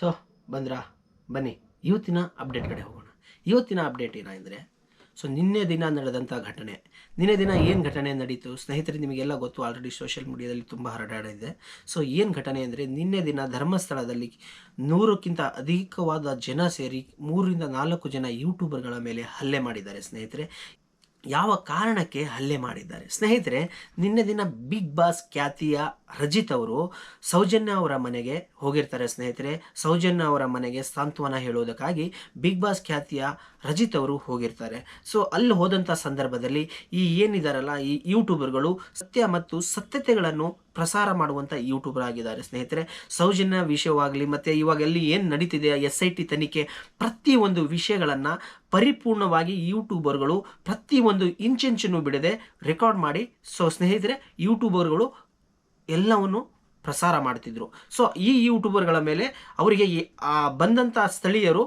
So ಬಂದ್ರಾ? ಬನ್ನಿ. ಇವತ್ತಿನ update ಕಡೆ ಹೋಗೋಣ. ಇವತ್ತಿನ ಅಪ್ಡೇಟ್ ಏನೆಂದರೆ ಸೊ ನಿನ್ನೆ ದಿನ ನಡೆದಂಥ ಘಟನೆ. ನಿನ್ನೆ ದಿನ ಏನು ಘಟನೆ ನಡೀತು? ಸ್ನೇಹಿತರೆ, ನಿಮಗೆಲ್ಲ ಗೊತ್ತು ಆಲ್ರೆಡಿ ಸೋಷಿಯಲ್ ಮೀಡಿಯಾದಲ್ಲಿ ತುಂಬ ಹರಡಾಡಿದೆ ಸೊ ಏನು ಘಟನೆ ಅಂದರೆ, ನಿನ್ನೆ ದಿನ ಧರ್ಮಸ್ಥಳದಲ್ಲಿ ನೂರಕ್ಕಿಂತ ಅಧಿಕವಾದ ಜನ ಸೇರಿ ಮೂರರಿಂದ ನಾಲ್ಕು ಜನ ಯೂಟ್ಯೂಬರ್ಗಳ ಮೇಲೆ ಹಲ್ಲೆ ಮಾಡಿದ್ದಾರೆ ಸ್ನೇಹಿತರೆ. ಯಾವ ಕಾರಣಕ್ಕೆ ಹಲ್ಲೆ ಮಾಡಿದ್ದಾರೆ? ಸ್ನೇಹಿತರೆ, ನಿನ್ನೆ ದಿನ ಬಿಗ್ ಬಾಸ್ ಖ್ಯಾತಿಯ ರಜಿತ್ ಅವರು ಸೌಜನ್ಯ ಅವರ ಮನೆಗೆ ಹೋಗಿರ್ತಾರೆ, ಸ್ನೇಹಿತರೆ. ಸೌಜನ್ಯ ಅವರ ಮನೆಗೆ ಸಾಂತ್ವನ ಹೇಳೋದಕ್ಕಾಗಿ ಬಿಗ್ ಬಾಸ್ ಖ್ಯಾತಿಯ ರಜಿತ್ ಅವರು ಹೋಗಿರ್ತಾರೆ. ಸೊ ಅಲ್ಲಿ ಹೋದಂಥ ಸಂದರ್ಭದಲ್ಲಿ ಈ ಏನಿದಾರಲ್ಲ, ಈ ಯೂಟ್ಯೂಬರ್ಗಳು ಸತ್ಯ ಮತ್ತು ಸತ್ಯತೆಗಳನ್ನು ಪ್ರಸಾರ ಮಾಡುವಂಥ ಯೂಟ್ಯೂಬರ್ ಆಗಿದ್ದಾರೆ, ಸ್ನೇಹಿತರೆ. ಸೌಜನ್ಯ ವಿಷಯವಾಗಲಿ ಮತ್ತು ಇವಾಗ ಎಲ್ಲಿ ಏನು ನಡೀತಿದೆ, ಎಸ್ ಐ ಟಿ ತನಿಖೆ, ಪ್ರತಿಯೊಂದು ವಿಷಯಗಳನ್ನು ಪರಿಪೂರ್ಣವಾಗಿ ಯೂಟ್ಯೂಬರ್ಗಳು ಪ್ರತಿಯೊಂದು ಇಂಚಿಂಚನ್ನು ಬಿಡದೆ ರೆಕಾರ್ಡ್ ಮಾಡಿ. ಸೊ ಸ್ನೇಹಿತರೆ, ಯೂಟ್ಯೂಬರ್ಗಳು ಎಲ್ಲವನ್ನು ಪ್ರಸಾರ ಮಾಡ್ತಿದ್ರು. ಸೊ ಈ ಯೂಟ್ಯೂಬರ್ಗಳ ಮೇಲೆ ಅವರಿಗೆ ಬಂದಂಥ ಸ್ಥಳೀಯರು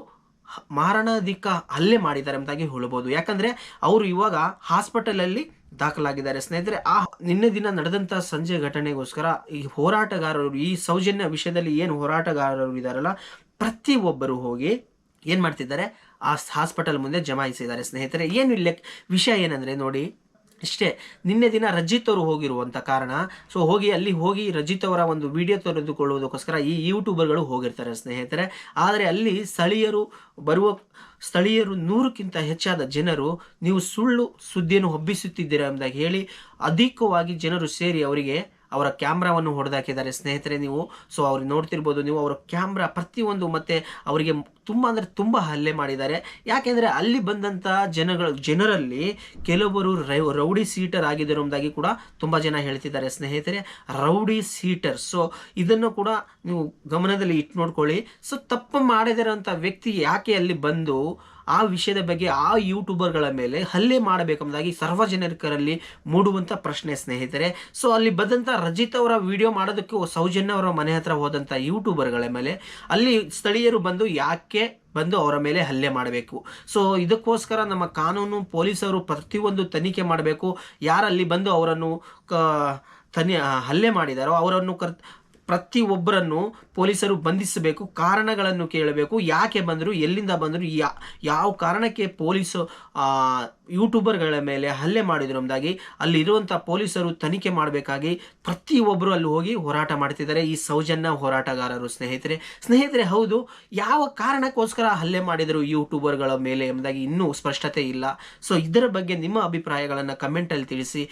ಮಾರಣಾಧಿಕ ಹಲ್ಲೆ ಮಾಡಿದ್ದಾರೆ ಅಂತಾಗಿ ಹೇಳ್ಬೋದು. ಯಾಕಂದರೆ ಅವರು ಇವಾಗ ಹಾಸ್ಪಿಟಲಲ್ಲಿ ದಾಖಲಾಗಿದ್ದಾರೆ. ಸ್ನೇಹಿತರೆ, ಆ ನಿನ್ನೆ ದಿನ ನಡೆದಂಥ ಸಂಜೆ ಘಟನೆಗೋಸ್ಕರ ಈ ಹೋರಾಟಗಾರರು, ಈ ಸೌಜನ್ಯ ವಿಷಯದಲ್ಲಿ ಏನು ಹೋರಾಟಗಾರರು ಇದ್ದಾರಲ್ಲ ಪ್ರತಿಯೊಬ್ಬರು ಹೋಗಿ ಏನು ಮಾಡ್ತಿದ್ದಾರೆ? ಆ ಹಾಸ್ಪಿಟಲ್ ಮುಂದೆ ಜಮಾಯಿಸಿದ್ದಾರೆ. ಸ್ನೇಹಿತರೆ, ಏನು ಇಲ್ಲ ವಿಷಯ ಏನಂದರೆ ನೋಡಿ ಇಷ್ಟೇ ನಿನ್ನೆ ದಿನ ರಜಿತ್ ಅವರು ಹೋಗಿರುವಂಥ ಕಾರಣ ಸೊ ಹೋಗಿ ಅಲ್ಲಿ ಹೋಗಿ ರಜಿತ್ ಅವರ ಒಂದು ವಿಡಿಯೋ ತೆರೆದುಕೊಳ್ಳುವುದಕ್ಕೋಸ್ಕರ ಈ ಯೂಟ್ಯೂಬರ್ಗಳು ಹೋಗಿರ್ತಾರೆ ಸ್ನೇಹಿತರೆ. ಆದರೆ ಅಲ್ಲಿ ಸ್ಥಳೀಯರು ಬರುವ, ಸ್ಥಳೀಯರು ನೂರಕ್ಕಿಂತ ಹೆಚ್ಚಾದ ಜನರು ನೀವು ಸುಳ್ಳು ಸುದ್ದಿಯನ್ನು ಹಬ್ಬಿಸುತ್ತಿದ್ದೀರಾ ಎಂಬುದಾಗಿ ಹೇಳಿ, ಅಧಿಕವಾಗಿ ಜನರು ಸೇರಿ ಅವರಿಗೆ ಅವರ ಕ್ಯಾಮ್ರಾವನ್ನು ಹೊಡೆದಾಕಿದ್ದಾರೆ ಸ್ನೇಹಿತರೆ ನೀವು. ಸೊ ಅವ್ರಿಗೆ ನೋಡ್ತಿರ್ಬೋದು ನೀವು, ಅವರ ಕ್ಯಾಮ್ರಾ ಪ್ರತಿಯೊಂದು ಮತ್ತೆ ಅವರಿಗೆ ತುಂಬ ಅಂದರೆ ತುಂಬ ಹಲ್ಲೆ ಮಾಡಿದ್ದಾರೆ. ಯಾಕೆಂದರೆ ಅಲ್ಲಿ ಬಂದಂಥ ಜನಗಳು, ಜನರಲ್ಲಿ ಕೆಲವರು ರೌಡಿ ಸೀಟರ್ ಆಗಿದ್ದರು ಎಂಬುದಾಗಿ ಕೂಡ ತುಂಬ ಜನ ಹೇಳ್ತಿದ್ದಾರೆ ಸ್ನೇಹಿತರೆ. Rowdy seater. ಸೊ ಇದನ್ನು ಕೂಡ ನೀವು ಗಮನದಲ್ಲಿ ಇಟ್ಟು ನೋಡ್ಕೊಳ್ಳಿ. ಸೊ ತಪ್ಪು ಮಾಡಿದಿರೋಂಥ ವ್ಯಕ್ತಿ ಯಾಕೆ ಅಲ್ಲಿ ಬಂದು ಆ ವಿಷಯದ ಬಗ್ಗೆ ಆ ಯೂಟ್ಯೂಬರ್ಗಳ ಮೇಲೆ ಹಲ್ಲೆ ಮಾಡಬೇಕೆಂಬುದಾಗಿ ಸಾರ್ವಜನಿಕರಲ್ಲಿ ಮೂಡುವಂಥ ಪ್ರಶ್ನೆ ಸ್ನೇಹಿತರೆ. ಸೊ ಅಲ್ಲಿ ಬಂದಂಥ ರಜಿತ್ ಅವರ ವಿಡಿಯೋ ಮಾಡೋದಕ್ಕೆ ಸೌಜನ್ಯ ಅವರ ಮನೆ ಹತ್ರ ಹೋದಂಥ ಯೂಟ್ಯೂಬರ್ಗಳ ಮೇಲೆ ಅಲ್ಲಿ ಸ್ಥಳೀಯರು ಬಂದು ಯಾಕೆ ಬಂದು ಅವರ ಮೇಲೆ ಹಲ್ಲೆ ಮಾಡಬೇಕು. ಸೊ ಇದಕ್ಕೋಸ್ಕರ ನಮ್ಮ ಕಾನೂನು ಪೊಲೀಸರು ಪ್ರತಿಯೊಂದು ತನಿಖೆ ಮಾಡಬೇಕು. ಯಾರಲ್ಲಿ ಬಂದು ಅವರನ್ನು ಕ ತನಿ ಹಲ್ಲೆ ಮಾಡಿದಾರೋ ಅವರನ್ನು ಕರ್ ಪ್ರತಿಯೊಬ್ಬರನ್ನು ಪೊಲೀಸರು ಬಂಧಿಸಬೇಕು, ಕಾರಣಗಳನ್ನು ಕೇಳಬೇಕು, ಯಾಕೆ ಬಂದರು, ಎಲ್ಲಿಂದ ಬಂದರು, ಯಾ, ಯಾವ ಕಾರಣಕ್ಕೆ ಪೊಲೀಸು ಯೂಟ್ಯೂಬರ್ಗಳ ಮೇಲೆ ಹಲ್ಲೆ ಮಾಡಿದ್ರು ಎಂಬುದಾಗಿ ಅಲ್ಲಿರುವಂಥ ಪೊಲೀಸರು ತನಿಖೆ ಮಾಡಬೇಕಾಗಿ ಪ್ರತಿಯೊಬ್ಬರು ಅಲ್ಲಿ ಹೋಗಿ ಹೋರಾಟ ಮಾಡ್ತಿದ್ದಾರೆ. ಈ ಸೌಜನ್ಯ ಹೋರಾಟಗಾರರು ಸ್ನೇಹಿತರೆ. ಸ್ನೇಹಿತರೆ, ಹೌದು, ಯಾವ ಕಾರಣಕ್ಕೋಸ್ಕರ ಹಲ್ಲೆ ಮಾಡಿದರು ಯೂಟ್ಯೂಬರ್ಗಳ ಮೇಲೆ ಎಂಬುದಾಗಿ ಇನ್ನೂ ಸ್ಪಷ್ಟತೆ ಇಲ್ಲ. ಸೊ ಇದರ ಬಗ್ಗೆ ನಿಮ್ಮ ಅಭಿಪ್ರಾಯಗಳನ್ನು ಕಮೆಂಟಲ್ಲಿ ತಿಳಿಸಿ.